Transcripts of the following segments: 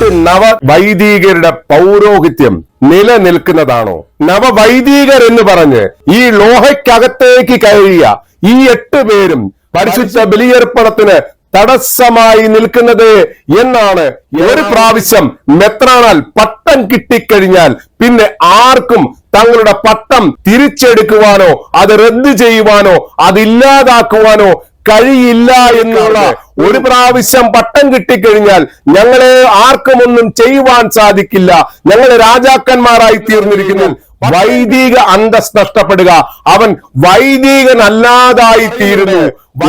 എട്ട് നവവൈദികരുടെ പൗരോഹിത്യം നിലനിൽക്കുന്നതാണോ? നവവൈദികർ എന്ന് പറഞ്ഞ് ഈ ലോഹയ്ക്കകത്തേക്ക് കയറിയ ഈ എട്ട് പേരും പരിശുദ്ധ ബലിയർപ്പണത്തിന് തടസ്സമായി നിൽക്കുന്നത് എന്നാണ് ഒരു പ്രാവശ്യം മെത്രാനാൽ പട്ടം കിട്ടിക്കഴിഞ്ഞാൽ പിന്നെ ആർക്കും തങ്ങളുടെ പട്ടം തിരിച്ചെടുക്കുവാനോ അത് റദ്ദ് ചെയ്യുവാനോ അതില്ലാതാക്കുവാനോ കഴിയില്ല എന്നുള്ള ഒരു പ്രാവശ്യം പട്ടം കിട്ടിക്കഴിഞ്ഞാൽ ഞങ്ങളെ ആർക്കുമൊന്നും ചെയ്യുവാൻ സാധിക്കില്ല. ഞങ്ങൾ രാജാക്കന്മാരായി തീർന്നിരിക്കുന്നു. വൈദിക അന്തസ് നഷ്ടപ്പെടുക. അവൻ വൈദികനല്ലാതായി തീരുന്നു.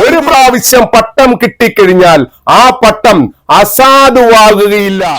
ഒരു പ്രാവശ്യം പട്ടം കിട്ടിക്കഴിഞ്ഞാൽ ആ പട്ടം അസാധുവാകുകയില്ല.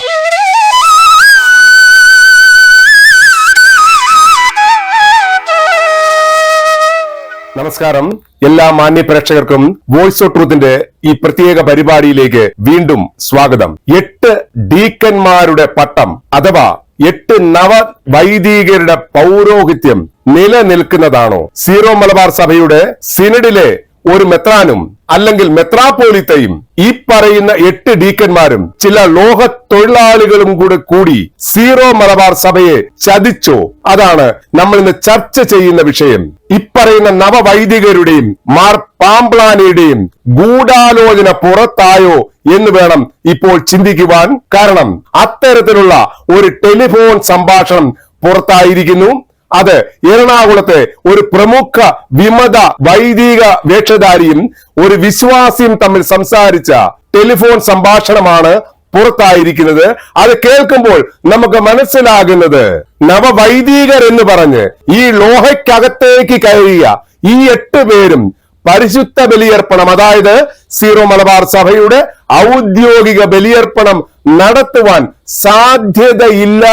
നമസ്കാരം. എല്ലാ മാന്യ പ്രേക്ഷകർക്കും വോയിസ് ഓഫ് ട്രൂത്തിന്റെ ഈ പ്രത്യേക പരിപാടിയിലേക്ക് വീണ്ടും സ്വാഗതം. എട്ട് ഡീക്കന്മാരുടെ പട്ടം അഥവാ എട്ട് നവ വൈദികരുടെ പൗരോഹിത്യം നിലനിൽക്കുന്നതാണോ? സീറോ മലബാർ സഭയുടെ സിനഡിലെ ഒരു മെത്രാനും അല്ലെങ്കിൽ മെത്രാപ്പോലിത്തയും ഈ പറയുന്ന എട്ട് ഡീക്കന്മാരും ചില ലോഹ തൊഴിലാളികളും കൂടെ കൂടി സീറോ മലബാർ സഭയെ ചതിച്ചോ? അതാണ് നമ്മൾ ഇന്ന് ചർച്ച ചെയ്യുന്ന വിഷയം. ഇപ്പറയുന്ന നവവൈദികരുടെയും മാർ പാംപ്ലാനിയുടെയും ഗൂഢാലോചന പുറത്തായോ എന്ന് വേണം ഇപ്പോൾ ചിന്തിക്കുവാൻ കാരണം അത്തരത്തിലുള്ള ഒരു ടെലിഫോൺ സംഭാഷണം പുറത്തായിരിക്കുന്നു. അത് എറണാകുളത്തെ ഒരു പ്രമുഖ വിമത വൈദിക വേഷധാരിയും ഒരു വിശ്വാസിയും തമ്മിൽ സംസാരിച്ച ടെലിഫോൺ സംഭാഷണമാണ് പുറത്തായിരിക്കുന്നത്. അത് കേൾക്കുമ്പോൾ നമുക്ക് മനസ്സിലാകുന്നത് നവവൈദികർ എന്ന് പറഞ്ഞ് ഈ ലോഹയ്ക്കകത്തേക്ക് കയറിയ ഈ എട്ട് പേരും പരിശുദ്ധ ബലിയർപ്പണം അതായത് സീറോ മലബാർ സഭയുടെ ഔദ്യോഗിക ബലിയർപ്പണം നടത്തുവാൻ സാധ്യതയില്ല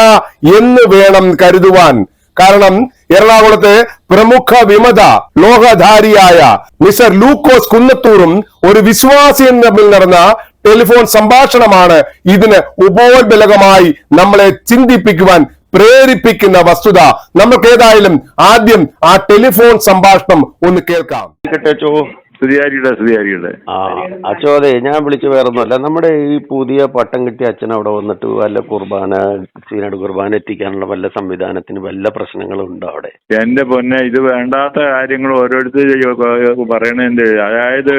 എന്ന് വേണം കരുതുവാൻ. കാരണം എറണാകുളത്തെ പ്രമുഖ വിമത ലോകധാരിയായ മിസ്റ്റർ ലൂക്കോസ് കുന്നത്തൂറും ഒരു വിശ്വാസിയും തമ്മിൽ നടന്ന ടെലിഫോൺ സംഭാഷണമാണ് ഇതിന് ഉപോത്ബലകമായി നമ്മളെ ചിന്തിപ്പിക്കുവാൻ പ്രേരിപ്പിക്കുന്ന വസ്തുത. നമുക്ക് ഏതായാലും ആദ്യം ആ ടെലിഫോൺ സംഭാഷണം ഒന്ന് കേൾക്കാം. സ്തുതിയാരിയുടെ സ്തുതിയാരിയുടെ. ആ ഞാൻ വിളിച്ചു വേറൊന്നുമല്ല. നമ്മുടെ ഈ പുതിയ പട്ടം കിട്ടിയ അച്ഛൻ അവിടെ വന്നിട്ട് വല്ല കുർബാന സീനട് കുർബാന എത്തിക്കാനുള്ള വല്ല സംവിധാനത്തിന് വല്ല പ്രശ്നങ്ങളും ഉണ്ടോ അവിടെ? എന്റെ പൊന്നെ ഇത് വേണ്ടാത്ത കാര്യങ്ങൾ ഓരോരുത്തർ പറയണതിന്റെ അതായത്.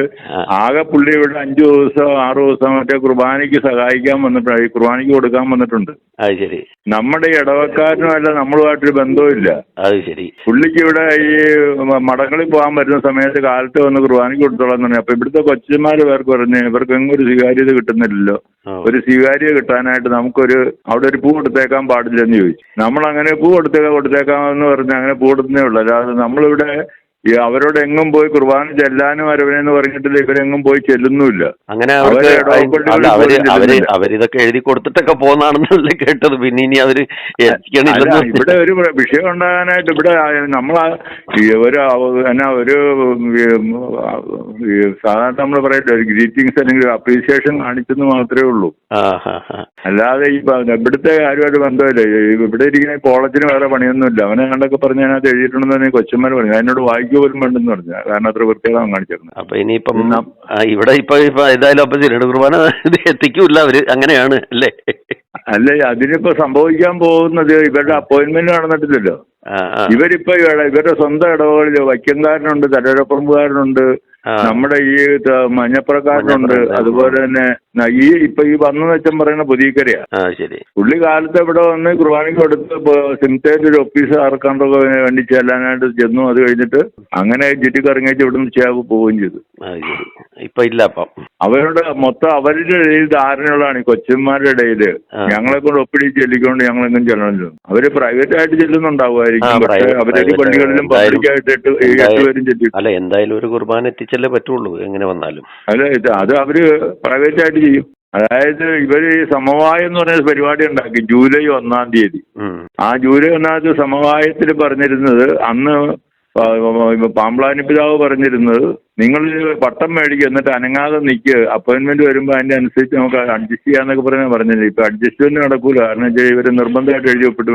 ആകെ പുള്ളി ഇവിടെ അഞ്ചു ദിവസം ആറു ദിവസം മറ്റേ കുർബാനയ്ക്ക് സഹായിക്കാൻ വന്നിട്ടുണ്ട് കുർബാനയ്ക്ക് കൊടുക്കാൻ വന്നിട്ടുണ്ട്. അത് ശരി. നമ്മുടെ ഈ ഇടവക്കാരനുമല്ല നമ്മളുമായിട്ടൊരു ബന്ധവുമില്ല. അത് ശരി. പുള്ളിക്ക് ഇവിടെ ഈ മടങ്ങളിൽ പോകാൻ പറ്റുന്ന സമയത്ത് കാലത്ത് വന്ന് കുർബാനയ്ക്ക് കൊടുത്തോളാം എന്ന് പറഞ്ഞു. അപ്പൊ ഇവിടുത്തെ കൊച്ചുമാര് പേർക്ക് പറഞ്ഞു ഇവർക്ക് ഒരു സ്വീകാര്യത കിട്ടുന്നില്ലല്ലോ. ഒരു സ്വീകാര്യത കിട്ടാനായിട്ട് നമുക്കൊരു അവിടെ ഒരു പൂ കൊടുത്തേക്കാൻ പാടില്ലെന്ന് ചോദിച്ചു. നമ്മൾ അങ്ങനെ പൂ കൊടുത്തേക്കാം കൊടുത്തേക്കാം എന്ന് പറഞ്ഞ് അങ്ങനെ പൂ കൊടുത്തേ ഉള്ളൂ. അല്ലാതെ നമ്മളിവിടെ ഈ അവരോട് എങ്ങും പോയി കുർബാന ചെല്ലാനും അരവനെന്ന് പറഞ്ഞിട്ടില്ല ഇവരെങ്ങും പോയി ചെല്ലുന്നുമില്ല. അങ്ങനെ അവർ അവർ. അവരിതൊക്കെ എഴുതി കൊടുത്തിട്ടൊക്കെ പോന്നാണെന്നല്ലേ കേട്ടത്. പിന്നെ ഇനി അവർ ഇവിടെ ഒരു വിഷയം ഉണ്ടാകാനായിട്ട് ഇവിടെ നമ്മൾ ഒരു എന്നാ ഒരു സാധാരണ നമ്മൾ പറയട്ടെ ഒരു ഗ്രീറ്റിംഗ്സ് അല്ലെങ്കിൽ അപ്രീസിയേഷൻ കാണിച്ചെന്ന് മാത്രമേ ഉള്ളൂ. അല്ലാതെ ഈ ഇവിടുത്തെ കാര്യമായിട്ട് ബന്ധമില്ല. ഇവിടെ ഇരിക്കുന്ന കോളേജിന് വേറെ പണിയൊന്നുമില്ല. അവനെ കണ്ടൊക്കെ പറഞ്ഞ് ഞാനത് എഴുതിയിട്ടുണ്ടെന്ന് കൊച്ചന്മാർ പറഞ്ഞു. അതിനോട് വായിക്കുക പോലും വേണ്ടെന്ന് പറഞ്ഞു കാരണം അത്ര പ്രത്യേകം കാണിച്ചിരുന്നത്. അപ്പൊ ഇനിയിപ്പം ഇവിടെ ഇപ്പൊ ഇപ്പൊ ഏതായാലും അപ്പൊ സീനഡ് കുർബാന എത്തിക്കൂല. അവർ അങ്ങനെയാണ് അല്ലേ? അല്ല അതിനിപ്പോ സംഭവിക്കാൻ പോകുന്നത് ഇവരുടെ അപ്പോയിന്റ്മെന്റ് നടന്നിട്ടില്ലല്ലോ. ഇവരിപ്പോ ഇവരുടെ സ്വന്തം ഇടവകളിൽ വൈക്കംകാരനുണ്ട് തലരപ്പറമ്പുകാരനുണ്ട് നമ്മുടെ ഈ മഞ്ഞപ്പുറക്കാരനുണ്ട് അതുപോലെ തന്നെ ഈ ഇപ്പൊ ഈ വന്ന വെച്ചം പറയുന്ന പുതിയക്കരയാ. പുള്ളി കാലത്ത് ഇവിടെ വന്ന് കുർബാനയ്ക്ക് കൊടുത്ത് സിംസേറ്റ് ഒരു ഓഫീസ് ആർക്കാണ്ടൊക്കെ വേണ്ടി ചെല്ലാനായിട്ട് ചെന്നു അത് കഴിഞ്ഞിട്ട് അങ്ങനെ ചുറ്റിക്കറങ്ങിച്ച് ഇവിടെ നിന്ന് ചെയ്യാൻ പോവുകയും ചെയ്തു. ഇപ്പൊ ഇല്ല അപ്പം. അവരുടെ മൊത്തം അവരുടെ ഇടയിൽ ധാരണകളാണ് ഈ കൊച്ചന്മാരുടെ ഇടയിൽ ആ. ഞങ്ങളെ കൊണ്ട് ഒപ്പിടി ചെല്ലിക്കൊണ്ട് ഞങ്ങളെങ്ങും ചെല്ലണമല്ലോ അവർ പ്രൈവറ്റ് ആയിട്ട് ആ, ചെല്ലുന്നുണ്ടാവുമായിരിക്കും പക്ഷെ private- അവരുടെ private പള്ളികളിലും എന്തായാലും- പബ്ലിക്കായിട്ട് എട്ട് എട്ട് പേരും ചെല്ലി. അല്ല എന്തായാലും ഒരു കുർബാന എത്തിച്ചല്ലേ പറ്റുള്ളൂ എങ്ങനെ വന്നാലും. അല്ല ഇത് അത് അവർ പ്രൈവറ്റ് ആയിട്ട് ചെയ്യും. അതായത് ഇവർ സമവായം എന്ന് പറഞ്ഞ പരിപാടി ഉണ്ടാക്കി ജൂലൈ ഒന്നാം തീയതി. ആ ജൂലൈ ഒന്നാം തീയതി സമവായത്തിൽ പറഞ്ഞിരുന്നത് അന്ന് പാമ്പ്ലാനി പിതാവ് പറഞ്ഞിരുന്നത് നിങ്ങൾ പട്ടം മേടിക്കുക എന്നിട്ട് അനങ്ങാതെ നിൽക്കുക അപ്പോയിന്റ്മെന്റ് വരുമ്പോൾ അതിന്റെ അനുസരിച്ച് നമുക്ക് അഡ്ജസ്റ്റ് ചെയ്യാന്നൊക്കെ പറഞ്ഞാൽ പറഞ്ഞില്ല? ഇപ്പൊ അഡ്ജസ്റ്റ്മെന്റ് നടക്കൂല. കാരണം വെച്ചാൽ ഇവർ നിർബന്ധമായിട്ട് എഴുതി ഒപ്പിട്ടു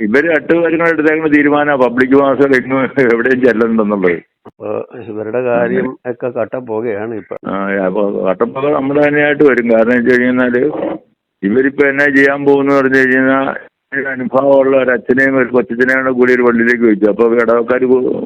ഇവർ എട്ട് കാര്യങ്ങൾ എടുത്തേക്കുന്ന തീരുമാനം. പബ്ലിക് മാസം എങ്ങും എവിടെയും ചെല്ലണ്ടെന്നുള്ളത്. അപ്പൊ ഇവരുടെ കാര്യം ഒക്കെ കട്ടപ്പോകയാണ് ഇപ്പൊ. അപ്പൊ കട്ടപ്പോക നമ്മുടെ തന്നെയായിട്ട് വരും. കാരണം വെച്ച് കഴിഞ്ഞാൽ ഇവരിപ്പോ എന്നാ ചെയ്യാൻ പോകുന്നു പറഞ്ഞു കഴിഞ്ഞാൽ അനുഭവമുള്ള ഒരു അച്ഛനെയും ഒരു കൊച്ചച്ഛനെയും കൂടി ഒരു പള്ളിയിലേക്ക് വെച്ചു അപ്പൊ ഇടവക്കാർ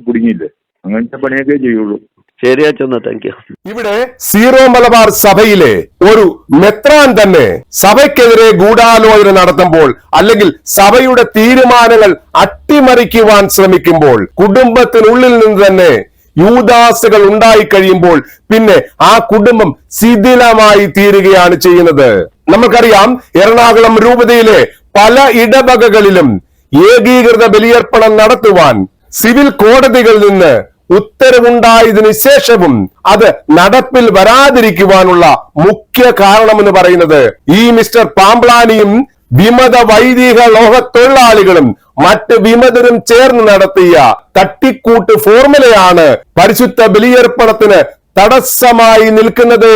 കുടുങ്ങിയില്ലേ? അങ്ങനത്തെ പണിയൊക്കെ ചെയ്യുള്ളൂ. ശരി അച്ഛന്നാ താങ്ക് യു ഇവിടെ സീറോ മലബാർ സഭയിലെ ഒരു മെത്രാൻ തന്നെ സഭയ്ക്കെതിരെ ഗൂഢാലോചന നടത്തുമ്പോൾ അല്ലെങ്കിൽ സഭയുടെ തീരുമാനങ്ങൾ അട്ടിമറിക്കുവാൻ ശ്രമിക്കുമ്പോൾ കുടുംബത്തിനുള്ളിൽ നിന്ന് തന്നെ യൂദാസുകൾ ഉണ്ടായി കഴിയുമ്പോൾ പിന്നെ ആ കുടുംബം ശിഥിലമായി തീരുകയാണ് ചെയ്യുന്നത്. നമുക്കറിയാം എറണാകുളം രൂപതയിലെ പല ഇടവകകളിലും ഏകീകൃത ബലിയർപ്പണം നടത്തുവാൻ സിവിൽ കോടതികളിൽ നിന്ന് ഉത്തരവുണ്ടായതിനു ശേഷവും അത് നടപ്പിൽ വരാതിരിക്കുവാനുള്ള മുഖ്യ കാരണമെന്ന് പറയുന്നത് ഈ മിസ്റ്റർ പാംപ്ലാനിയും വിമത വൈദിക ലോകത്തൊഴിലാളികളും മറ്റ് വിമതരും ചേർന്ന് നടത്തിയ തട്ടിക്കൂട്ട് ഫോർമുലയാണ് പരിശുദ്ധ ബലിയർപ്പണത്തിന് തടസ്സമായി നിൽക്കുന്നത്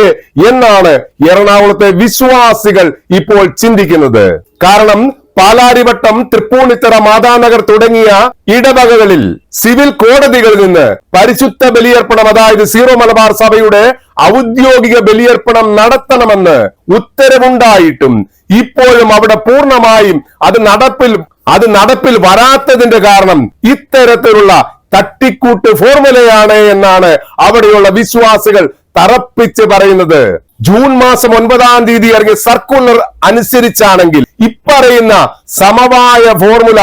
എന്നാണ് എറണാകുളത്തെ വിശ്വാസികൾ ഇപ്പോൾ ചിന്തിക്കുന്നത്. കാരണം പാലാരിവട്ടം തൃപ്പൂണിത്തറ മാതാനഗർ തുടങ്ങിയ ഇടവകകളിൽ സിവിൽ കോടതികളിൽ നിന്ന് പരിശുദ്ധ ബലിയർപ്പണം അതായത് സീറോ മലബാർ സഭയുടെ ഔദ്യോഗിക ബലിയർപ്പണം നടത്തണമെന്ന് ഉത്തരവുണ്ടായിട്ടും ഇപ്പോഴും അവിടെ പൂർണമായും അത് നടപ്പിൽ അത് നടപ്പിൽ വരാത്തതിന്റെ കാരണം ഇത്തരത്തിലുള്ള തട്ടിക്കൂട്ട് ഫോർമുലയാണ് എന്നാണ് അവിടെയുള്ള വിശ്വാസികൾ തറപ്പിച്ച് പറയുന്നത്. ജൂൺ മാസം ഒൻപതാം തീയതി ഇറങ്ങിയ സർക്കുലർ അനുസരിച്ചാണെങ്കിൽ ഇപ്പറയുന്ന സമവായ ഫോർമുല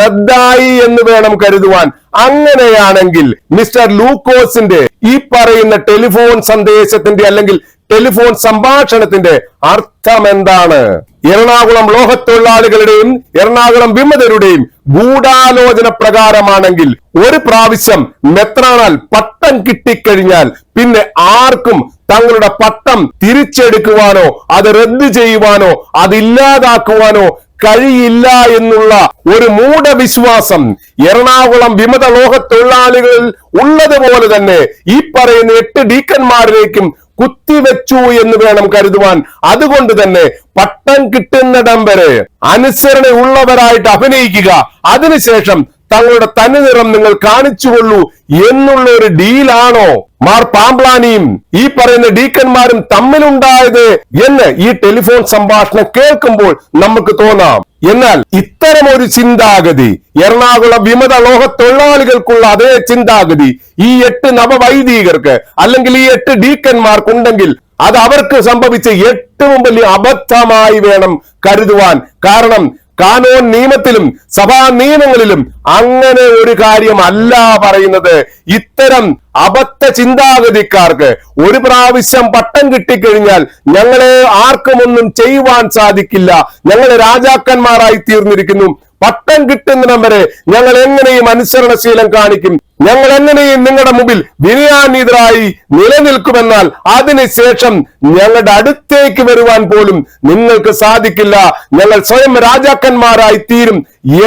റദ്ദായി എന്ന് വേണം കരുതുവാൻ. അങ്ങനെയാണെങ്കിൽ മിസ്റ്റർ ലൂക്കോസിന്റെ ഈ പറയുന്ന ടെലിഫോൺ സന്ദേശത്തിന്റെ അല്ലെങ്കിൽ ടെലിഫോൺ സംഭാഷണത്തിന്റെ അർത്ഥം എന്താണ് എറണാകുളം ലോഹത്തൊഴിലാളികളുടെയും എറണാകുളം വിമതരുടെയും ഗൂഢാലോചന പ്രകാരമാണെങ്കിൽ ഒരു പ്രാവശ്യം മെത്രാനാൽ പട്ടം കിട്ടിക്കഴിഞ്ഞാൽ പിന്നെ ആർക്കും തങ്ങളുടെ പട്ടം തിരിച്ചെടുക്കുവാനോ അത് റദ്ദ് ചെയ്യുവാനോ അതില്ലാതാക്കുവാനോ കഴിയില്ല എന്നുള്ള ഒരു മൂഢവിശ്വാസം എറണാകുളം വിമത ലോകത്തൊഴിലാളികളിൽ ഉള്ളതുപോലെ തന്നെ ഈ പറയുന്ന എട്ട് ഡീക്കന്മാരിലേക്കും കുത്തിവെച്ചു എന്ന് വേണം കരുതുവാൻ. അതുകൊണ്ട് തന്നെ പട്ടം കിട്ടുന്നിടം വരെ അനുസരണയുള്ളവരായിട്ട് അഭിനയിക്കുക. അതിനുശേഷം തങ്ങളുടെ തനി നിറം നിങ്ങൾ കാണിച്ചുകൊള്ളൂ എന്നുള്ള ഒരു ഡീലാണോ? മാർ പാമ്പ്ലാനിയും ഈ പറയുന്ന ഡീക്കന്മാരും തമ്മിലുണ്ടായത് എന്ന് ഈ ടെലിഫോൺ സംഭാഷണം കേൾക്കുമ്പോൾ നമുക്ക് തോന്നാം. എന്നാൽ ഇത്തരം ഒരു ചിന്താഗതി എറണാകുളം വിമത ലോക തൊഴിലാളികൾക്കുള്ള അതേ ചിന്താഗതി ഈ എട്ട് നവവൈദികർക്ക് അല്ലെങ്കിൽ ഈ എട്ട് ഡീക്കന്മാർക്കുണ്ടെങ്കിൽ അത് അവർക്ക് സംഭവിച്ച ഏറ്റവും വലിയ അബദ്ധമായി വേണം കരുതുവാൻ. കാരണം കാനോൻ നിയമത്തിലും സഭാ നിയമങ്ങളിലും അങ്ങനെ ഒരു കാര്യമല്ല പറയുന്നത്. ഇത്തരം അബദ്ധ ചിന്താഗതിക്കാർക്ക് ഒരു പ്രാവശ്യം പട്ടം കിട്ടിക്കഴിഞ്ഞാൽ ഞങ്ങളെ ആർക്കുമൊന്നും ചെയ്യുവാൻ സാധിക്കില്ല. ഞങ്ങൾ രാജാക്കന്മാരായി തീർന്നിരിക്കുന്നു. പട്ടം കിട്ടുന്നിടം വരെ ഞങ്ങൾ എങ്ങനെയും അനുസരണശീലം കാണിക്കും. ഞങ്ങൾ എങ്ങനെയും നിങ്ങളുടെ മുമ്പിൽ വിനയാനീതരായി നിലനിൽക്കുമെന്നാൽ അതിനുശേഷം ഞങ്ങളുടെ അടുത്തേക്ക് വരുവാൻ പോലും നിങ്ങൾക്ക് സാധിക്കില്ല. ഞങ്ങൾ സ്വയം രാജാക്കന്മാരായി തീരും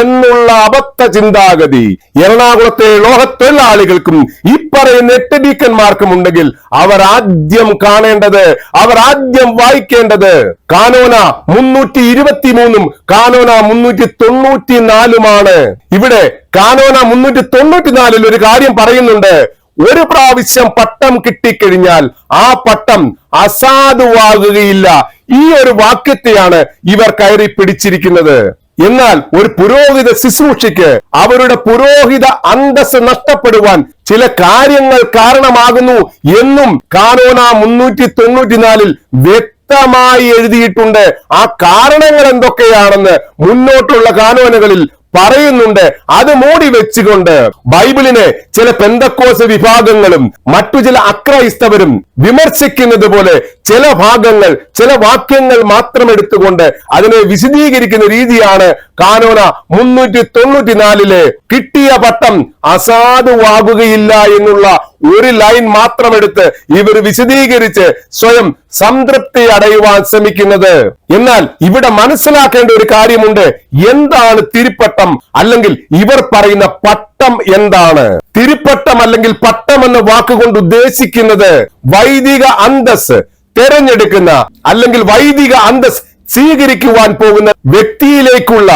എന്നുള്ള അബദ്ധ ചിന്താഗതി. എറണാകുളത്തെ ലോകത്തൊഴിലാളികൾക്കും ഈ പറയുന്ന എട്ട് ഡീക്കന്മാർക്കും ഉണ്ടെങ്കിൽ അവർ ആദ്യം കാണേണ്ടത് അവർ ആദ്യം വായിക്കേണ്ടത് കാനോന മുന്നൂറ്റി ഇരുപത്തി മൂന്നും കാനോന മുന്നൂറ്റി തൊണ്ണൂറ്റി നാലുമാണ് ഇവിടെ കാനോന മുന്നൂറ്റി തൊണ്ണൂറ്റിനാലിൽ ഒരു കാര്യം പറയുന്നുണ്ട്. ഒരു പ്രാവശ്യം പട്ടം കിട്ടിക്കഴിഞ്ഞാൽ ആ പട്ടം അസാധുവാകുകയില്ല. ഈ ഒരു വാക്യത്തെയാണ് ഇവർ കയറി പിടിച്ചിരിക്കുന്നത്. എന്നാൽ ഒരു പുരോഹിത ശുശ്രൂഷയ്ക്ക് അവരുടെ പുരോഹിത അന്തസ് നഷ്ടപ്പെടുവാൻ ചില കാര്യങ്ങൾ കാരണമാകുന്നു എന്നും കാനോന മുന്നൂറ്റി തൊണ്ണൂറ്റിനാലിൽ വ്യക്തമായി എഴുതിയിട്ടുണ്ട്. ആ കാരണങ്ങൾ എന്തൊക്കെയാണെന്ന് മുന്നോട്ടുള്ള കാനോനുകളിൽ പറയുന്നുണ്ട്. അത് മൂടി വെച്ചുകൊണ്ട് ബൈബിളിനെ ചില പെന്തക്കോസ് വിഭാഗങ്ങളും മറ്റു ചില അക്രൈസ്തവരും വിമർശിക്കുന്നത് പോലെ ചില ഭാഗങ്ങൾ ചില വാക്യങ്ങൾ മാത്രം എടുത്തുകൊണ്ട് അതിനെ വിശദീകരിക്കുന്ന രീതിയാണ് കാനോന മുന്നൂറ്റി തൊണ്ണൂറ്റിനാലിലെ കിട്ടിയ പട്ടം അസാധുവാകുകയില്ല എന്നുള്ള ഒരു ലൈൻ മാത്രം എടുത്ത് ഇവർ വിശദീകരിച്ച് സ്വയം സംതൃപ്തി അടയുവാൻ ശ്രമിക്കുന്നത്. എന്നാൽ ഇവിടെ മനസ്സിലാക്കേണ്ട ഒരു കാര്യമുണ്ട്. എന്താണ് തിരുപ്പട്ടം? അല്ലെങ്കിൽ ഇവർ പറയുന്ന പട്ടം എന്താണ്? തിരുപ്പട്ടം അല്ലെങ്കിൽ പട്ടം എന്ന വാക്കുകൊണ്ട് ഉദ്ദേശിക്കുന്നത് വൈദിക അന്തസ് തെരഞ്ഞെടുക്കുന്ന അല്ലെങ്കിൽ വൈദിക അന്തസ് സ്വീകരിക്കുവാൻ പോകുന്ന വ്യക്തിയിലേക്കുള്ള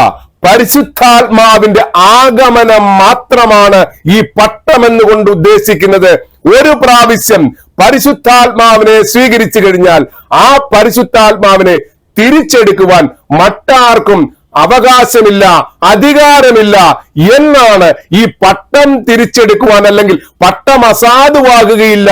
പരിശുദ്ധാത്മാവിന്റെ ആഗമനം മാത്രമാണ് ഈ പട്ടം എന്നുകൊണ്ട് ഉദ്ദേശിക്കുന്നത്. ഒരു പ്രാവശ്യം പരിശുദ്ധാത്മാവിനെ സ്വീകരിച്ചു കഴിഞ്ഞാൽ ആ പരിശുദ്ധാത്മാവിനെ തിരിച്ചെടുക്കുവാൻ മറ്റാർക്കും അവകാശമില്ല അധികാരമില്ല എന്നാണ് ഈ പട്ടം തിരിച്ചെടുക്കുവാൻ അല്ലെങ്കിൽ പട്ടം അസാധുവാകുകയില്ല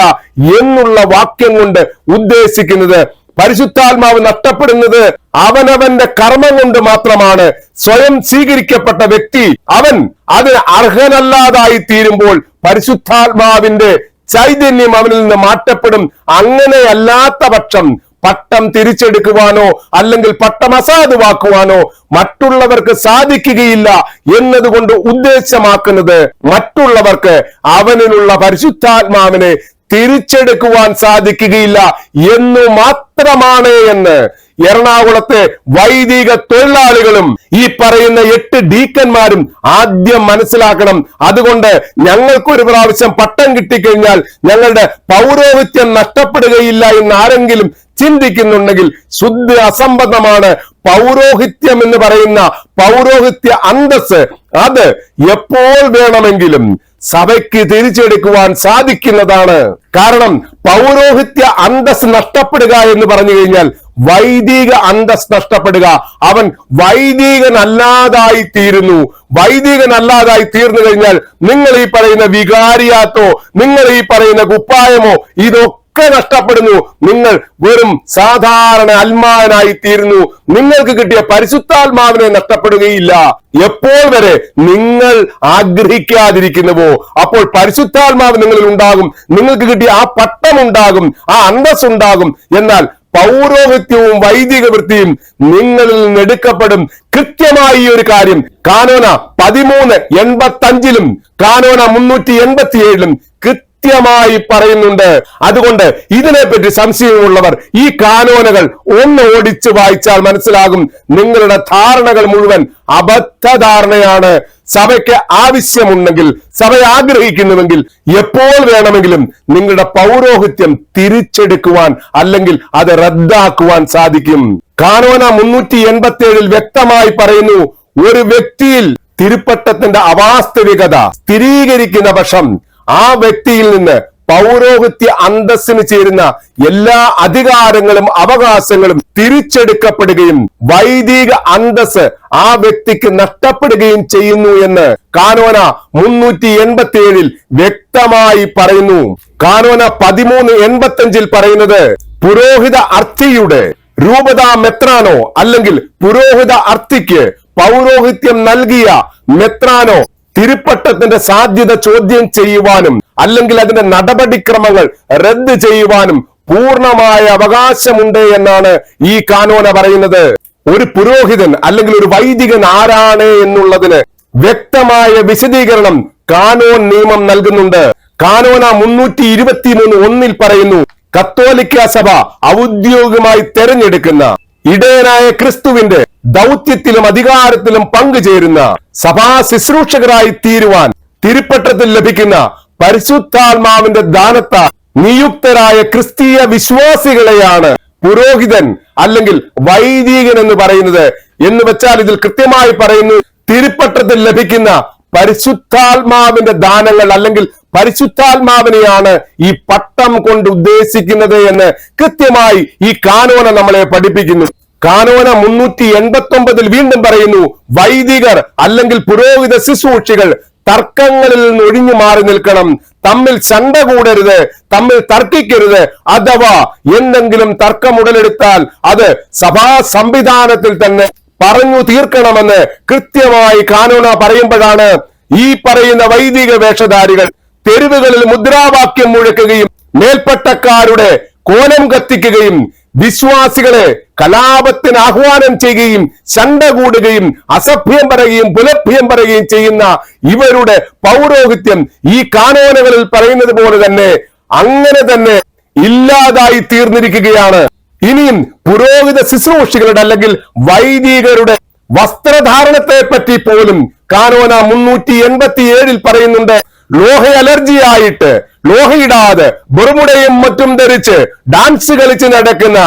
എന്നുള്ള വാക്യം കൊണ്ട് ഉദ്ദേശിക്കുന്നത് പരിശുദ്ധാത്മാവ് നഷ്ടപ്പെടുന്നത് അവനവന്റെ കർമ്മം കൊണ്ട് മാത്രമാണ്. സ്വയം സ്വീകരിക്കപ്പെട്ട വ്യക്തി അവൻ അത് അർഹനല്ലാതായി തീരുമ്പോൾ പരിശുദ്ധാത്മാവിന്റെ ചൈതന്യം അവനിൽ നിന്ന് മാറ്റപ്പെടും. അങ്ങനെയല്ലാത്ത പക്ഷം പട്ടം തിരിച്ചെടുക്കുവാനോ അല്ലെങ്കിൽ പട്ടം അസാധുവാക്കുവാനോ മറ്റുള്ളവർക്ക് സാധിക്കുകയില്ല എന്നതുകൊണ്ട് ഉദ്ദേശമാക്കുന്നത് മറ്റുള്ളവർക്ക് അവനിലുള്ള പരിശുദ്ധാത്മാവിനെ തിരിച്ചെടുക്കുവാൻ സാധിക്കുകയില്ല എന്നു മാത്രമാണ് എന്ന് എറണാകുളത്തെ വൈദിക തൊഴിലാളികളും ഈ പറയുന്ന എട്ട് ഡീക്കന്മാരും ആദ്യം മനസ്സിലാക്കണം. അതുകൊണ്ട് ഞങ്ങൾക്കൊരു പ്രാവശ്യം പട്ടം കിട്ടിക്കഴിഞ്ഞാൽ ഞങ്ങളുടെ പൗരോഹിത്യം നഷ്ടപ്പെടുകയില്ല എന്ന് ആരെങ്കിലും ചിന്തിക്കുന്നുണ്ടെങ്കിൽ ശുദ്ധ അസംബന്ധമാണ്. പൗരോഹിത്യം എന്ന് പറയുന്ന പൗരോഹിത്യ അന്തസ് അത് എപ്പോൾ വേണമെങ്കിലും സഭയ്ക്ക് തിരിച്ചെടുക്കുവാൻ സാധിക്കുന്നതാണ്. കാരണം പൗരോഹിത്യ അന്തസ് നഷ്ടപ്പെടുക എന്ന് പറഞ്ഞു കഴിഞ്ഞാൽ വൈദിക അന്തസ് നഷ്ടപ്പെടുക. അവൻ വൈദികനല്ലാതായി തീരുന്നു. വൈദികനല്ലാതായി തീർന്നു കഴിഞ്ഞാൽ നിങ്ങൾ ഈ പറയുന്ന വികാരിയാത്തോ നിങ്ങൾ ഈ പറയുന്ന കുപ്പായമോ ഇതൊക്കെ ഒക്കെ നഷ്ടപ്പെടുന്നു. നിങ്ങൾ വെറും സാധാരണ അൽമാനായി തീരുന്നു നിങ്ങൾക്ക് കിട്ടിയ പരിശുദ്ധാത്മാവിനെ നഷ്ടപ്പെടുകയില്ല. എപ്പോൾ വരെ നിങ്ങൾ ആഗ്രഹിക്കാതിരിക്കുന്നുവോ? അപ്പോൾ പരിശുദ്ധാത്മാവ് നിങ്ങളിൽ ഉണ്ടാകും. നിങ്ങൾക്ക് കിട്ടിയ ആ പട്ടം ഉണ്ടാകും ആ അന്തസ് ഉണ്ടാകും എന്നാൽ പൗരോഹിത്യവും വൈദിക വൃത്തിയും നിങ്ങളിൽ നിന്ന് എടുക്കപ്പെടും. കൃത്യമായി ഈ ഒരു കാര്യം. കാനോന പതിമൂന്ന് എൺപത്തി അഞ്ചിലും കാനോന മുന്നൂറ്റി എൺപത്തി ഏഴിലും കൃത്യമായി പറയുന്നുണ്ട്. അതുകൊണ്ട് ഇതിനെപ്പറ്റി സംശയമുള്ളവർ ഈ കാനോനകൾ ഒന്ന് ഓടിച്ചു വായിച്ചാൽ മനസ്സിലാകും. നിങ്ങളുടെ ധാരണകൾ മുഴുവൻ അബദ്ധ ധാരണയാണ് സഭയ്ക്ക് ആവശ്യമുണ്ടെങ്കിൽ സഭ ആഗ്രഹിക്കുന്നുവെങ്കിൽ എപ്പോൾ വേണമെങ്കിലും നിങ്ങളുടെ പൗരോഹിത്യം തിരിച്ചെടുക്കുവാൻ അല്ലെങ്കിൽ അത് റദ്ദാക്കുവാൻ സാധിക്കും. കാനോന മുന്നൂറ്റി എൺപത്തി ഏഴിൽ വ്യക്തമായി പറയുന്നു ഒരു വ്യക്തിയിൽ തിരുപ്പട്ടത്തിന്റെ അവാസ്തവികത സ്ഥിരീകരിക്കുന്ന പക്ഷം ആ വ്യക്തിയിൽ നിന്ന് പൗരോഹിത്യ അന്തസ്സിന് ചേരുന്ന എല്ലാ അധികാരങ്ങളും അവകാശങ്ങളും തിരിച്ചെടുക്കപ്പെടുകയും വൈദിക അന്തസ് ആ വ്യക്തിക്ക് നഷ്ടപ്പെടുകയും ചെയ്യുന്നു എന്ന് കാനോന മുന്നൂറ്റി എൺപത്തി ഏഴിൽ വ്യക്തമായി പറയുന്നു. കാനോന പതിമൂന്ന് എൺപത്തി പറയുന്നത് പുരോഹിത അർത്ഥിയുടെ രൂപത മെത്രാനോ അല്ലെങ്കിൽ പുരോഹിത അർത്ഥിക്ക് പൗരോഹിത്യം നൽകിയ മെത്രാനോ തിരുപ്പട്ടത്തിന്റെ സാധ്യത ചോദ്യം ചെയ്യുവാനും അല്ലെങ്കിൽ അതിന്റെ നടപടിക്രമങ്ങൾ റദ്ദ് ചെയ്യുവാനും പൂർണമായ അവകാശമുണ്ട് എന്നാണ് ഈ കാനോന പറയുന്നത്. ഒരു പുരോഹിതൻ അല്ലെങ്കിൽ ഒരു വൈദികൻ ആരാണ് എന്നുള്ളതിന് വ്യക്തമായ വിശദീകരണം കാനോൻ നിയമം നൽകുന്നുണ്ട്. കാനോന മുന്നൂറ്റി ഇരുപത്തിമൂന്ന് ഒന്നിൽ പറയുന്നു കത്തോലിക്ക സഭ ഔദ്യോഗികമായി തെരഞ്ഞെടുക്കുന്ന ഇടയനായ ക്രിസ്തുവിന്റെ ദൗത്യത്തിലും അധികാരത്തിലും പങ്കുചേരുന്ന സഭാ ശുശ്രൂഷകരായി തീരുവാൻ തിരുപ്പട്ടത്തിൽ ലഭിക്കുന്ന പരിശുദ്ധാത്മാവിന്റെ ദാനത്ത നിയുക്തരായ ക്രിസ്തീയ വിശ്വാസികളെയാണ് പുരോഹിതൻ അല്ലെങ്കിൽ വൈദികൻ എന്ന് പറയുന്നത് എന്ന് വെച്ചാൽ ഇതിൽ കൃത്യമായി പറയുന്നു തിരുപ്പട്ടത്തിൽ ലഭിക്കുന്ന പരിശുദ്ധാത്മാവിന്റെ ദാനങ്ങൾ അല്ലെങ്കിൽ പരിശുദ്ധാത്മാവിനെയാണ് ഈ പട്ടം കൊണ്ട് ഉദ്ദേശിക്കുന്നത് എന്ന് കൃത്യമായി ഈ കാനോന നമ്മളെ പഠിപ്പിക്കുന്നു. കാനോന മുന്നൂറ്റി എൺപത്തി ഒമ്പതിൽ വീണ്ടും പറയുന്നു വൈദികർ അല്ലെങ്കിൽ പുരോഹിത ശുശ്രൂഷികൾ തർക്കങ്ങളിൽ നിന്ന് ഒഴിഞ്ഞു മാറി നിൽക്കണം. തമ്മിൽ ചണ്ട കൂടരുത് തമ്മിൽ തർക്കിക്കരുത്. അഥവാ എന്തെങ്കിലും തർക്കം ഉടലെടുത്താൽ അത് സഭാ സംവിധാനത്തിൽ തന്നെ പറഞ്ഞു തീർക്കണമെന്ന് കൃത്യമായി കാനോന പറയുമ്പോഴാണ് ഈ പറയുന്ന വൈദിക വേഷധാരികൾ തെരുവുകളിൽ മുദ്രാവാക്യം മുഴക്കുകയും മേൽപ്പട്ടക്കാരുടെ കോലം കത്തിക്കുകയും വിശ്വാസികളെ കലാപത്തിന് ആഹ്വാനം ചെയ്യുകയും ചണ്ട കൂടുകയും അസഭ്യം പറയുകയും പുലഭ്യം പറയുകയും ചെയ്യുന്ന ഇവരുടെ പൗരോഹിത്യം ഈ കാനോനകളിൽ പറയുന്നത് പോലെ തന്നെ അങ്ങനെ തന്നെ ഇല്ലാതായി തീർന്നിരിക്കുകയാണ്. ഇനിയും പുരോഹിത ശുശ്രൂഷികളുടെ അല്ലെങ്കിൽ വൈദികരുടെ വസ്ത്രധാരണത്തെ പറ്റി പോലും കാനോന മുന്നൂറ്റി എൺപത്തി ഏഴിൽ പറയുന്നുണ്ട്. ലോഹ അലർജി ആയിട്ട് ലോഹയിടാതെ ബെറുമുടയും മറ്റും ധരിച്ച് ഡാൻസ് കളിച്ച് നടക്കുന്ന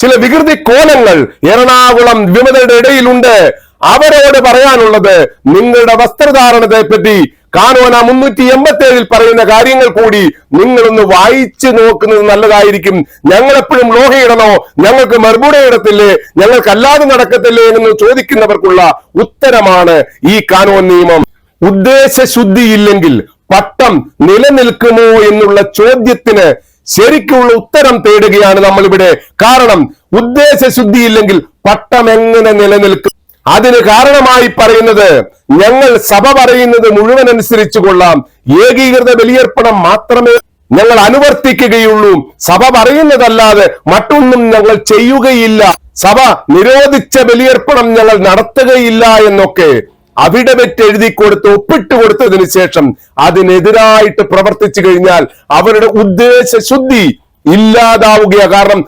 ചില വികൃതി കോലങ്ങൾ എറണാകുളം വിമതയുടെ ഇടയിലുണ്ട്. അവരോട് പറയാനുള്ളത് നിങ്ങളുടെ വസ്ത്രധാരണത്തെ പറ്റി കാനോന മുന്നൂറ്റി എൺപത്തി ഏഴിൽ പറയുന്ന കാര്യങ്ങൾ കൂടി നിങ്ങളൊന്ന് വായിച്ചു നോക്കുന്നത് നല്ലതായിരിക്കും. ഞങ്ങൾ എപ്പോഴും ലോഹയിടണോ? ഞങ്ങൾക്ക് മറുപടി ഞങ്ങൾക്ക് അല്ലാതെ നടക്കത്തില്ലേ എന്ന് ചോദിക്കുന്നവർക്കുള്ള ഉത്തരമാണ് ഈ കാനോൻ നിയമം. ഉദ്ദേശ ശുദ്ധിയില്ലെങ്കിൽ പട്ടം നിലനിൽക്കുമോ എന്നുള്ള ചോദ്യത്തിന് ശരിക്കുള്ള ഉത്തരം തേടുകയാണ് നമ്മളിവിടെ. കാരണം കാരണം ഉദ്ദേശശുദ്ധിയില്ലെങ്കിൽ പട്ടം എങ്ങനെ നിലനിൽക്കും? അതിന് കാരണമായി പറയുന്നത് ഞങ്ങൾ സഭ പറയുന്നത് മുഴുവൻ അനുസരിച്ചു കൊള്ളാം. ഏകീകൃത ബലിയർപ്പണം മാത്രമേ ഞങ്ങൾ അനുവർത്തിക്കുകയുള്ളൂ. സഭ പറയുന്നതല്ലാതെ മറ്റൊന്നും ഞങ്ങൾ ചെയ്യുകയില്ല. സഭ നിരോധിച്ച ബലിയർപ്പണം ഞങ്ങൾ നടത്തുകയില്ല എന്നൊക്കെ അവിടെ വെച്ച് എഴുതി കൊടുത്ത് ഒപ്പിട്ട് കൊടുത്തതിന് ശേഷം അതിനെതിരായിട്ട് പ്രവർത്തിച്ചു കഴിഞ്ഞാൽ അവരുടെ ഉദ്ദേശ ശുദ്ധി ഇല്ലാതാവുകയാണ്. കാരണം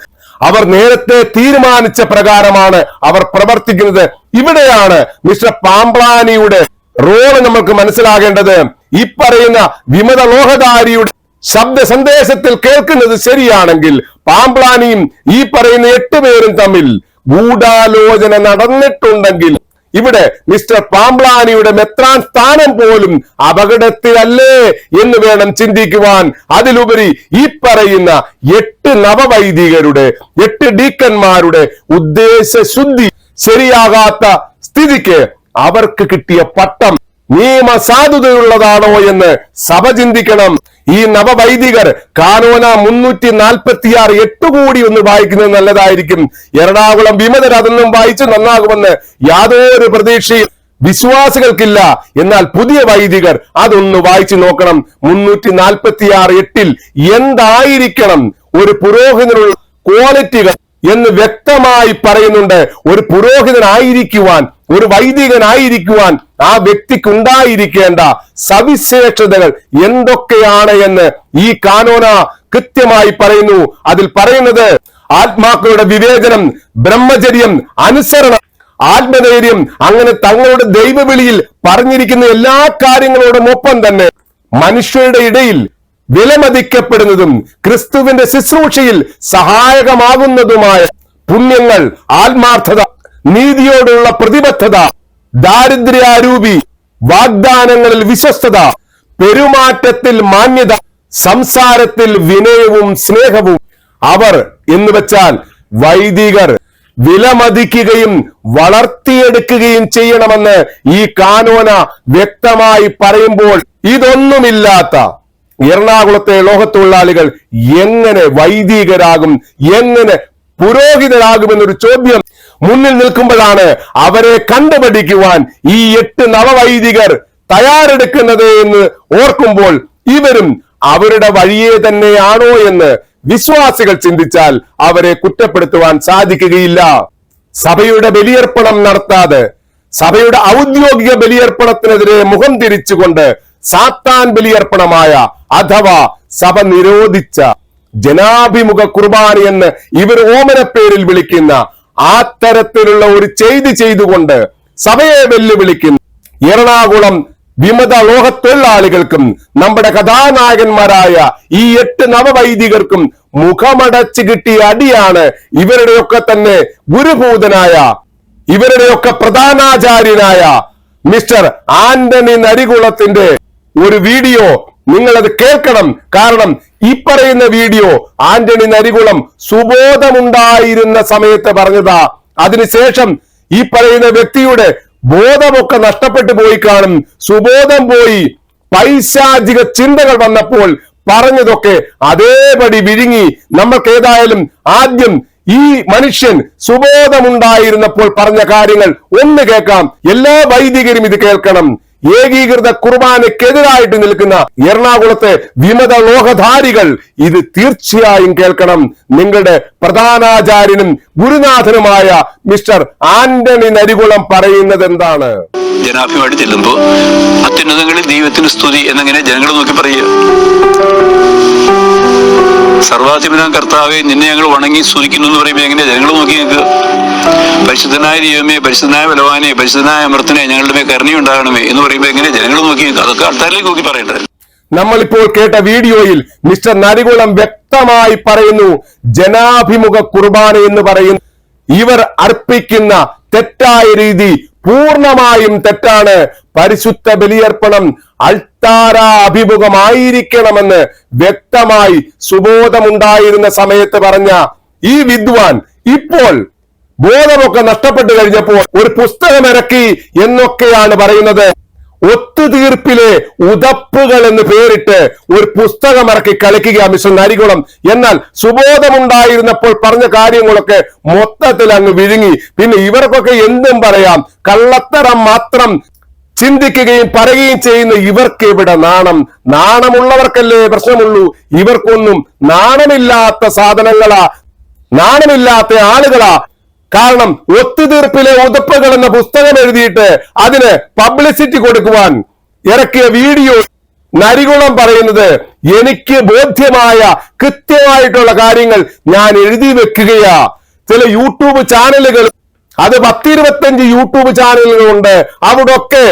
അവർ നേരത്തെ തീരുമാനിച്ച പ്രകാരമാണ് അവർ പ്രവർത്തിക്കുന്നത്. ഇവിടെയാണ് മിസ്റ്റർ പാമ്പ്ലാനിയുടെ റോൾ നമ്മൾക്ക് മനസ്സിലാകേണ്ടത്. ഈ പറയുന്ന വിമത ലോഹധാരിയുടെ ശബ്ദ സന്ദേശത്തിൽ കേൾക്കുന്നത് ശരിയാണെങ്കിൽ പാമ്പ്ലാനിയും ഈ പറയുന്ന എട്ടുപേരും തമ്മിൽ ഗൂഢാലോചന നടന്നിട്ടുണ്ടെങ്കിൽ ഇവിടെ മിസ്റ്റർ പാംബ്ലാനിയുടെ മെത്രാൻ സ്ഥാനം പോലും അപകടത്തിലല്ലേ എന്ന് വേണം ചിന്തിക്കുവാൻ. അതിലുപരി ഈ പറയുന്ന എട്ട് നവവൈദികരുടെ എട്ട് ഡീക്കന്മാരുടെ ഉദ്ദേശ ശുദ്ധി ശരിയാകാത്ത സ്ഥിതിക്ക് അവർക്ക് കിട്ടിയ പട്ടം നിയമസാധുതയുള്ളതാണോ എന്ന് സഭ ചിന്തിക്കണം. ഈ നവവൈദികർ കാനോന മുന്നൂറ്റി നാൽപ്പത്തിയാറ് എട്ട് കോടി ഒന്ന് വായിക്കുന്നത് നല്ലതായിരിക്കും. എറണാകുളം വിമതർ അതൊന്നും വായിച്ച് നന്നാകുമെന്ന് യാതൊരു പ്രതീക്ഷയും വിശ്വാസികൾക്കില്ല. എന്നാൽ പുതിയ വൈദികർ അതൊന്ന് വായിച്ചു നോക്കണം. മുന്നൂറ്റി നാൽപ്പത്തിയാറ് എട്ടിൽ എന്തായിരിക്കണം? ഒരു പുരോഹിതനുള്ള ക്വാളിറ്റികൾ എന്ന് വ്യക്തമായി പറയുന്നുണ്ട്. ഒരു പുരോഹിതനായിരിക്കുവാൻ ഒരു വൈദികനായിരിക്കുവാൻ ആ വ്യക്തിക്ക് ഉണ്ടായിരിക്കേണ്ട സവിശേഷതകൾ എന്തൊക്കെയാണ് എന്ന് ഈ കാനോന കൃത്യമായി പറയുന്നു. അതിൽ പറയുന്നത് ആത്മാക്കളുടെ വിവേചനം ബ്രഹ്മചര്യം അനുസരണം ആത്മധൈര്യം അങ്ങനെ തങ്ങളുടെ ദൈവവിളിയിൽ പറഞ്ഞിരിക്കുന്ന എല്ലാ കാര്യങ്ങളോടും ഒപ്പം തന്നെ മനുഷ്യരുടെ ഇടയിൽ വിലമതിക്കപ്പെടുന്നതും ക്രിസ്തുവിന്റെ ശുശ്രൂഷയിൽ സഹായകമാകുന്നതുമായ പുണ്യങ്ങൾ ആത്മാർത്ഥത നീതിയോടുള്ള പ്രതിബദ്ധത ദാരിദ്ര്യാരൂപി വാഗ്ദാനങ്ങളിൽ വിശ്വസ്തത പെരുമാറ്റത്തിൽ മാന്യത സംസാരത്തിൽ വിനയവും സ്നേഹവും. അവർ എന്ന് വെച്ചാൽ വൈദികർ വിലമതിക്കുകയും വളർത്തിയെടുക്കുകയും ചെയ്യണമെന്ന് ഈ കാനോന വ്യക്തമായി പറയുമ്പോൾ ഇതൊന്നുമില്ലാത്ത എറണാകുളത്തെ ലോകത്തൊഴിലാളികൾ എങ്ങനെ വൈദികരാകും എങ്ങനെ പുരോഹിതരാകുമെന്നൊരു ചോദ്യം മുന്നിൽ നിൽക്കുമ്പോഴാണ് അവരെ കണ്ടുപഠിക്കുവാൻ ഈ എട്ട് നവവൈദികർ തയ്യാറെടുക്കുന്നത് എന്ന് ഓർക്കുമ്പോൾ ഇവരും അവരുടെ വഴിയെ തന്നെയാണോ എന്ന് വിശ്വാസികൾ ചിന്തിച്ചാൽ അവരെ കുറ്റപ്പെടുത്തുവാൻ സാധിക്കുകയില്ല. സഭയുടെ ബലിയർപ്പണം നടത്താതെ സഭയുടെ ഔദ്യോഗിക ബലിയർപ്പണത്തിനെതിരെ മുഖം തിരിച്ചുകൊണ്ട് സാത്താൻ ബലിയർപ്പണമായ അഥവാ സഭ നിരോധിച്ച ജനാഭിമുഖ കുർബാന എന്ന് ഇവർ ഓമനപ്പേരിൽ വിളിക്കുന്ന ആ തരത്തിലുള്ള ഒരു ചെയ്തി ചെയ്തുകൊണ്ട് സഭയെ വെല്ലുവിളിക്കുന്നു. എറണാകുളം വിമത ലോകത്തൊഴിലാളികൾക്കും നമ്മുടെ കഥാനായകന്മാരായ ഈ എട്ട് നവവൈദികർക്കും മുഖമടച്ച് കിട്ടിയ അടിയാണ് ഇവരുടെയൊക്കെ തന്നെ ഗുരുഭൂതനായ ഇവരുടെയൊക്കെ പ്രധാനാചാര്യനായ മിസ്റ്റർ ആന്റണി നരികുളത്തിന്റെ ഒരു വീഡിയോ നിങ്ങളത് കേൾക്കണം. കാരണം ഈ പറയുന്ന വീഡിയോ ആന്റണി നരികുളം സുബോധമുണ്ടായിരുന്ന സമയത്ത് പറഞ്ഞതാ. അതിനുശേഷം ഈ പറയുന്ന വ്യക്തിയുടെ ബോധമൊക്കെ നഷ്ടപ്പെട്ടു പോയി കാണും. സുബോധം പോയി പൈശാചിക ചിന്തകൾ വന്നപ്പോൾ പറഞ്ഞതൊക്കെ അതേപടി വിഴുങ്ങി. നമ്മൾക്ക് ഏതായാലും ആദ്യം ഈ മനുഷ്യൻ സുബോധമുണ്ടായിരുന്നപ്പോൾ പറഞ്ഞ കാര്യങ്ങൾ ഒന്ന് കേൾക്കാം. എല്ലാ വൈദികരും ഇത് കേൾക്കണം. ഏകീകൃത കുർബാനക്കെതിരായിട്ട് നിൽക്കുന്ന എറണാകുളത്തെ വിമത ലോഹധാരികൾ ഇത് തീർച്ചയായും കേൾക്കണം. നിങ്ങളുടെ പ്രധാനാചാര്യനും ഗുരുനാഥനുമായ മിസ്റ്റർ ആന്റണി നരികുളം പറയുന്നത് എന്താണ് ജനാഭിമായിട്ട് ചെല്ലുമ്പോൾ അത്യുന്നതങ്ങളിൽ ദൈവത്തിന് സ്തുതി എന്നങ്ങനെ ജനങ്ങൾ നോക്കി പറയുക. സർവാധിപനാം കർത്താവെ നിന്നെ ഞങ്ങൾ വണങ്ങി സ്തുതിക്കുന്നു എന്ന് പറയുമ്പോൾ എങ്ങനെ ജനങ്ങൾ നോക്കി നിൽക്കുക പരിശുദ്ധനായ ദൈവമേ പരിശുദ്ധനായ ബലവാനെ പരിശുദ്ധനായ അമൃത്തിനെ ഞങ്ങളുടെ മേൽ കരുണയുണ്ടാകണമേ എന്ന് പറയുമ്പോൾ എങ്ങനെ ജനങ്ങൾ നോക്കി നിൽക്കുക അതൊക്കെ ആൾക്കാരിലേക്ക് നോക്കി പറയേണ്ടത്. നമ്മളിപ്പോൾ കേട്ട വീഡിയോയിൽ മിസ്റ്റർ നരികുളം വ്യക്തമായി പറയുന്നു ജനാഭിമുഖ കുർബാന എന്ന് പറയുന്നു. ഇവർ അർപ്പിക്കുന്ന തെറ്റായ രീതി പൂർണമായും തെറ്റാണ്. പരിശുദ്ധ ബലിയർപ്പണം അൾത്താര അഭിമുഖമായിരിക്കണമെന്ന് വ്യക്തമായി സുബോധമുണ്ടായിരുന്ന സമയത്ത് പറഞ്ഞ ഈ വിദ്വാൻ ഇപ്പോൾ ബോധമൊക്കെ നഷ്ടപ്പെട്ടു കഴിഞ്ഞപ്പോൾ ഒരു പുസ്തകം ഇറക്കി എന്നൊക്കെയാണ് പറയുന്നത്. ഒത്തുതീർപ്പിലെ ഉതപ്പുകൾ എന്ന് പേരിട്ട് ഒരു പുസ്തകമിറക്കി കളിക്കുക മിസ്റ്റർ നരികുളം. എന്നാൽ സുബോധമുണ്ടായിരുന്നപ്പോൾ പറഞ്ഞ കാര്യങ്ങളൊക്കെ മൊത്തത്തിൽ അങ്ങ് വിഴുങ്ങി. പിന്നെ ഇവർക്കൊക്കെ എന്തും പറയാം. കള്ളത്തരം മാത്രം ചിന്തിക്കുകയും പറയുകയും ചെയ്യുന്ന ഇവർക്ക് ഇവിടെ നാണം? നാണമുള്ളവർക്കല്ലേ പ്രശ്നമുള്ളൂ. ഇവർക്കൊന്നും നാണമില്ലാത്ത സാധനങ്ങളാ നാണമില്ലാത്ത ആളുകളാ. കാരണം ഒത്തുതീർപ്പിലെ ഉതപ്പുകൾ എന്ന പുസ്തകം എഴുതിയിട്ട് അതിന് പബ്ലിസിറ്റി കൊടുക്കുവാൻ ഇറക്കിയ വീഡിയോ നരികുളം പറയുന്നത് എനിക്ക് ബോധ്യമായ കൃത്യമായിട്ടുള്ള കാര്യങ്ങൾ ഞാൻ എഴുതി വെക്കുകയാ. ചില യൂട്യൂബ് ചാനലുകൾ അത് പത്തിരുപത്തഞ്ച് യൂട്യൂബ് ചാനലുകളുണ്ട്. അവിടെ ഒക്കെ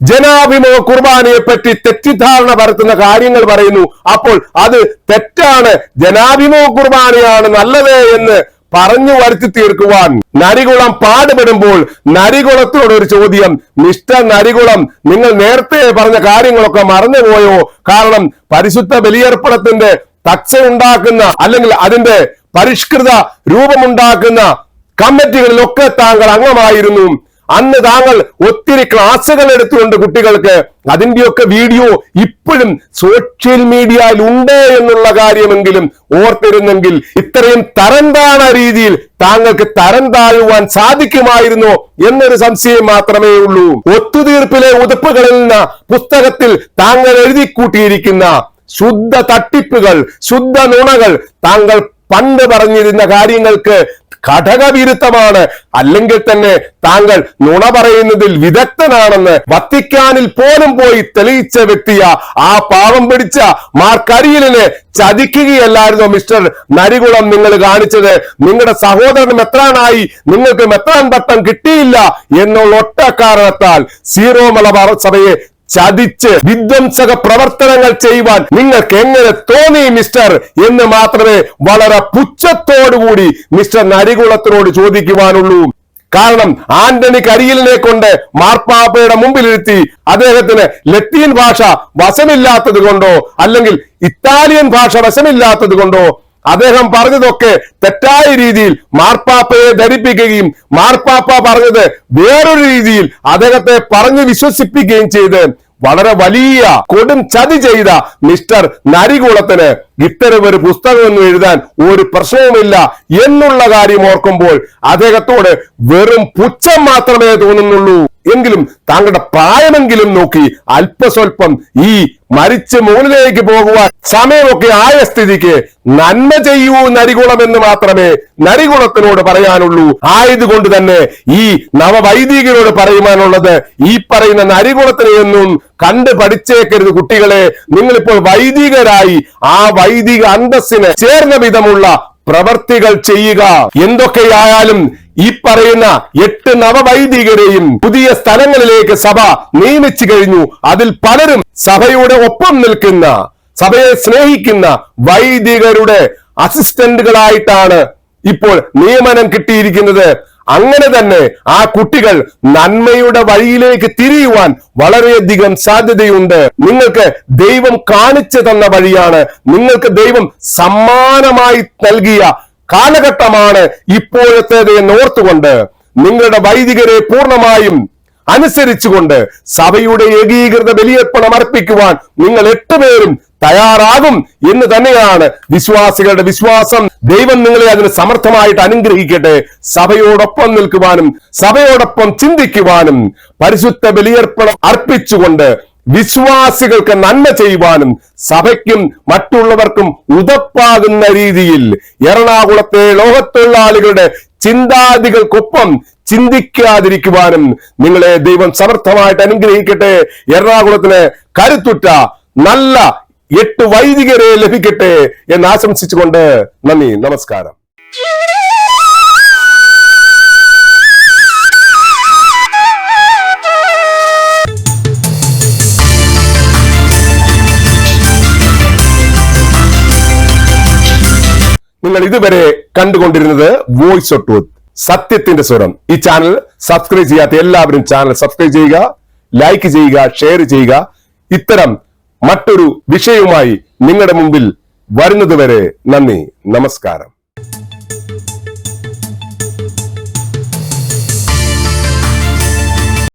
ജനാഭിമുഖ കുർബാനയെ പറ്റി തെറ്റിദ്ധാരണ പരത്തുന്ന കാര്യങ്ങൾ പറയുന്നു. അപ്പോൾ അത് തെറ്റാണ്. ജനാഭിമുഖ കുർബാനയാണ് നല്ലത് എന്ന് പറഞ്ഞു വരുത്തി തീർക്കുവാൻ. നരികുളം പാടുപെടുമ്പോൾ നരികുളത്തോട് ഒരു ചോദ്യം. നിഷ്ഠ നരികുളം നിങ്ങൾ നേരത്തെ പറഞ്ഞ കാര്യങ്ങളൊക്കെ മറന്നുപോയോ? കാരണം പരിശുദ്ധ ബലിയർപ്പണത്തിന്റെ തച്ചയുണ്ടാക്കുന്ന അല്ലെങ്കിൽ അതിന്റെ പരിഷ്കൃത രൂപമുണ്ടാക്കുന്ന കമ്മിറ്റികളിലൊക്കെ താങ്കൾ അംഗമായിരുന്നു. അന്ന് താങ്കൾ ഒത്തിരി ക്ലാസ്സുകൾ എടുത്തുകൊണ്ട് കുട്ടികൾക്ക് അതിന്റെയൊക്കെ വീഡിയോ ഇപ്പോഴും സോഷ്യൽ മീഡിയയിൽ ഉണ്ട് എന്നുള്ള കാര്യമെങ്കിലും ഓർത്തിരുന്നെങ്കിൽ ഇത്രയും തരം താണ രീതിയിൽ താങ്കൾക്ക് തരം താഴുവാൻ സാധിക്കുമായിരുന്നോ എന്നൊരു സംശയം മാത്രമേ ഉള്ളൂ. ഒത്തുതീർപ്പിലെ ഉതുപ്പുകളിൽ നിന്ന് പുസ്തകത്തിൽ താങ്കൾ എഴുതി കൂട്ടിയിരിക്കുന്ന ശുദ്ധ തട്ടിപ്പുകൾ ശുദ്ധ നുണകൾ താങ്കൾ പണ്ട് പറഞ്ഞിരുന്ന കാര്യങ്ങൾക്ക് ഘടകവിരുദ്ധമാണ് അല്ലെങ്കിൽ തന്നെ താങ്കൾ നുണ പറയുന്നതിൽ വിദഗ്ധനാണെന്ന് വത്തിക്കാനിൽ പോലും പോയി തെളിയിച്ച വ്യക്തിയ ആ പാവം പിടിച്ച മാർക്കരിയലിനെ ചതിക്കുകയല്ലായിരുന്നു മിസ്റ്റർ നരികുളം നിങ്ങൾ കാണിച്ചത്? നിങ്ങളുടെ സഹോദരൻ മെത്രാനായി നിങ്ങൾക്ക് മെത്രാൻ പട്ടം കിട്ടിയില്ല എന്നുള്ള ഒറ്റ കാരണത്താൽ സീറോ മലബാർ സഭയെ ചതിച്ച് വിധ്വംസക പ്രവർത്തനങ്ങൾ ചെയ്യുവാൻ നിങ്ങൾക്ക് എങ്ങനെ തോന്നി മിസ്റ്റർ എന്ന് മാത്രമേ വളരെ പുച്ഛത്തോടുകൂടി മിസ്റ്റർ നരികുളത്തിനോട് ചോദിക്കുവാനുള്ളൂ. കാരണം ആന്റണി കരിയിലിനെ കൊണ്ട് മാർപ്പാപ്പയുടെ മുമ്പിലിരുത്തി അദ്ദേഹത്തിന് ലത്തീൻ ഭാഷ വശമില്ലാത്തത് കൊണ്ടോ അല്ലെങ്കിൽ ഇറ്റാലിയൻ ഭാഷ വശമില്ലാത്തത് കൊണ്ടോ അദ്ദേഹം പറഞ്ഞതൊക്കെ തെറ്റായ രീതിയിൽ മാർപ്പാപ്പയെ ധരിപ്പിക്കുകയും മാർപ്പാപ്പ പറഞ്ഞത് വേറൊരു രീതിയിൽ അദ്ദേഹത്തെ പറഞ്ഞു വിശ്വസിപ്പിക്കുകയും ചെയ്ത് വളരെ വലിയ കൊടും ചതി ചെയ്ത മിസ്റ്റർ നരികുളത്തിന് ഇത്തരം ഒരു പുസ്തകമൊന്നും എഴുതാൻ ഒരു പ്രശ്നവുമില്ല എന്നുള്ള കാര്യം ഓർക്കുമ്പോൾ അദ്ദേഹത്തോട് വെറും പുച്ഛം മാത്രമേ തോന്നുന്നുള്ളൂ. എങ്കിലും താങ്കളുടെ പ്രായമെങ്കിലും നോക്കി അല്പസ്വല്പം ഈ മരിച്ച് മുകളിലേക്ക് പോകുവാൻ സമയമൊക്കെ ആയ സ്ഥിതിക്ക് നന്മ ചെയ്യൂ നരികുളം എന്ന് മാത്രമേ നരികുളത്തിനോട് പറയാനുള്ളൂ. ആയതുകൊണ്ട് തന്നെ ഈ നവവൈദികരോട് പറയുവാനുള്ളത് ഈ പറയുന്ന നരികുളത്തിനെയൊന്നും കണ്ട് പഠിച്ചേക്കരുത് കുട്ടികളെ. നിങ്ങളിപ്പോൾ വൈദികരായി ആ വൈദിക അന്തസ്സിന് ചേർന്ന വിധമുള്ള പ്രവർത്തികൾ ചെയ്യുക. എന്തൊക്കെയായാലും ഈ പറയുന്ന എട്ട് നവവൈദികരെയും പുതിയ സ്ഥലങ്ങളിലേക്ക് സഭ നിയമിച്ചു കഴിഞ്ഞു. അതിൽ പലരും സഭയുടെ ഒപ്പം നിൽക്കുന്ന സഭയെ സ്നേഹിക്കുന്ന വൈദികരുടെ അസിസ്റ്റന്റുകളായിട്ടാണ് ഇപ്പോൾ നിയമനം കിട്ടിയിരിക്കുന്നത്. അങ്ങനെ തന്നെ ആ കുട്ടികൾ നന്മയുടെ വഴിയിലേക്ക് തിരിയുവാൻ വളരെയധികം സാധ്യതയുണ്ട്. നിങ്ങൾക്ക് ദൈവം കാണിച്ചു തന്ന വഴിയാണ്. നിങ്ങൾക്ക് ദൈവം സമ്മാനമായി നൽകിയ കാലഘട്ടമാണ് ഇപ്പോഴത്തേത് എന്നോർത്തുകൊണ്ട് നിങ്ങളുടെ വൈദികരെ പൂർണമായും അനുസരിച്ചുകൊണ്ട് സഭയുടെ ഏകീകൃത ബലിയർപ്പണം അർപ്പിക്കുവാൻ നിങ്ങൾ എട്ടുപേരും തയ്യാറാകും എന്ന് തന്നെയാണ് വിശ്വാസികളുടെ വിശ്വാസം. ദൈവം നിങ്ങളെ അതിന് സമർത്ഥമായിട്ട് അനുഗ്രഹിക്കട്ടെ. സഭയോടൊപ്പം നിൽക്കുവാനും സഭയോടൊപ്പം ചിന്തിക്കുവാനും പരിശുദ്ധ ബലിയർപ്പണം അർപ്പിച്ചുകൊണ്ട് വിശ്വാസികൾക്ക് നന്മ ചെയ്യുവാനും സഭയ്ക്കും മറ്റുള്ളവർക്കും ഉതപ്പാകുന്ന രീതിയിൽ എറണാകുളത്തെ ലോകത്തൊഴിലാളികളുടെ ചിന്താദികൾക്കൊപ്പം ചിന്തിക്കാതിരിക്കുവാനും നിങ്ങളെ ദൈവം സമർത്ഥമായിട്ട് അനുഗ്രഹിക്കട്ടെ. എറണാകുളത്തിന് കരുത്തുറ്റ നല്ല എട്ട് വൈദികരെ ലഭിക്കട്ടെ എന്ന് ആശംസിച്ചുകൊണ്ട് നന്ദി നമസ്കാരം. നിങ്ങൾ ഇതുവരെ കണ്ടുകൊണ്ടിരുന്നത് വോയിസ് ഓഫ് ട്രൂത്ത് സത്യത്തിന്റെ സ്വരം. ഈ ചാനൽ സബ്സ്ക്രൈബ് ചെയ്യാത്ത എല്ലാവരും ചാനൽ സബ്സ്ക്രൈബ് ചെയ്യുക ലൈക്ക് ചെയ്യുക ഷെയർ ചെയ്യുക. ഇത്തരം മറ്റൊരു വിഷയവുമായി നിങ്ങളുടെ മുമ്പിൽ വരുന്നതുവരെ നന്ദി. നമസ്കാരം.